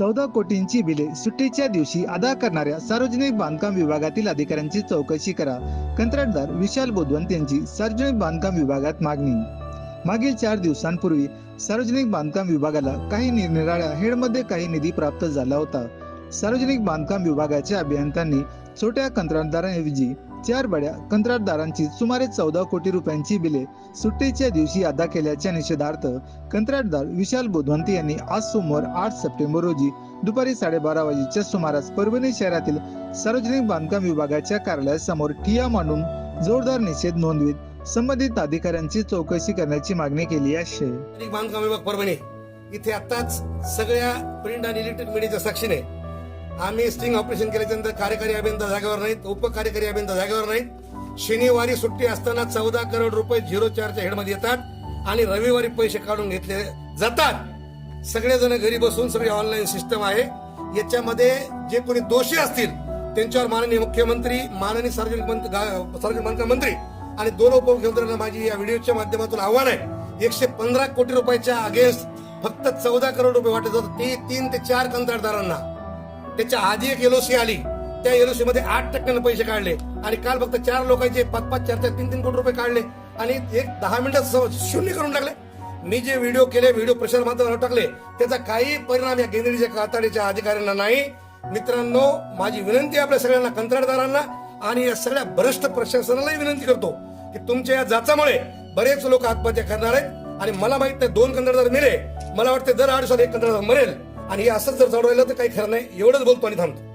चौदा कोटींची बिले सुट्टीच्या दिवशी अदा करणाऱ्या सार्वजनिक बांधकाम विभागातील अधिकाऱ्यांची चौकशी करा. कंत्राटदार विशाल बोधवंत यांची सार्वजनिक बांधकाम विभागात मागणी. मागील चार दिवसांपूर्वी सार्वजनिक बांधकाम विभागाला काही निरनिराळ्या हेडमध्ये काही निधी प्राप्त झाला होता. सार्वजनिक बांधकाम विभागाच्या अभियंत्यांनी छोट्या कंत्राटदारांऐवजी चार बड्या कंत्राटदारांची सुमारे चौदा कोटी रुपयांची बिले सुट्टीच्या दिवशी अदा केल्याच्या निषेधार्थ कंत्राटदार विशाल बोधवंती यांनी आज सोमवार आठ सप्टेंबर रोजी दुपारी साडेबारा वाजेच्या सुमारास परभणी शहरातील सार्वजनिक बांधकाम विभागाच्या कार्यालयासमोर ठिया मांडून जोरदार निषेध नोंदवीत संबंधित अधिकाऱ्यांची चौकशी करण्याची मागणी केली आहे बांधकाम विभाग परभणी इथे आताच सगळ्या प्रिंट आणि इलेक्ट्रिक मीडियाच्या साक्षीने आम्ही स्टिंग ऑपरेशन केल्याच्यानंतर कार्यकारी अभियंता जागेवर नाहीत उपकार्यकारी अभियंता जागेवर नाहीत. शनिवारी सुट्टी असताना चौदा करोड रुपये झिरो चारच्या हेडमध्ये येतात आणि रविवारी पैसे काढून घेतले जातात. सगळेजण घरी बसून सगळी ऑनलाईन सिस्टम आहे. याच्यामध्ये जे कोणी दोषी असतील त्यांच्यावर माननीय मुख्यमंत्री माननीय सार्वजनिक गा- सार्वजनिक बांधकाम मंत्री आणि दोन उपमुख्यमंत्र्यांना माझी या व्हिडिओच्या माध्यमातून आव्हान आहे. एकशे पंधरा कोटी रुपयाच्या अगेन्स्ट फक्त चौदा करोड रुपये वाटत होतं ते तीन ते चार कंत्राटदारांना. त्याच्या आधी एक एलओसी आली. त्या एलओसी मध्ये आठ टक्क्यानं पैसे काढले. आणि काल फक्त चार लोकांचे पाच पाच चार चार तीन तीन कोटी रुपये काढले. आणि एक दहा मिनिटात शून्य करून टाकले. मी जे व्हिडिओ केले व्हिडिओ प्रसार माध्यमावर टाकले त्याचा काही परिणाम या केंद्रीय काताडीच्या अधिकाऱ्यांना नाही. मित्रांनो माझी विनंती आपल्या सगळ्यांना कंत्राटदारांना आणि या सगळ्या भ्रष्ट प्रशासनालाही विनंती करतो की तुमच्या या जाचामुळे बरेच लोक आत्महत्या करणार आहेत. आणि मला माहीत नाही दोन कंत्राटदार मिळे मला वाटते दर आठ साल एक कंत्राटदार मरेल. आणि हे असंच जर चालू राहिलं तर काही खरं नाही. एवढंच बोलतो आणि थांबतो.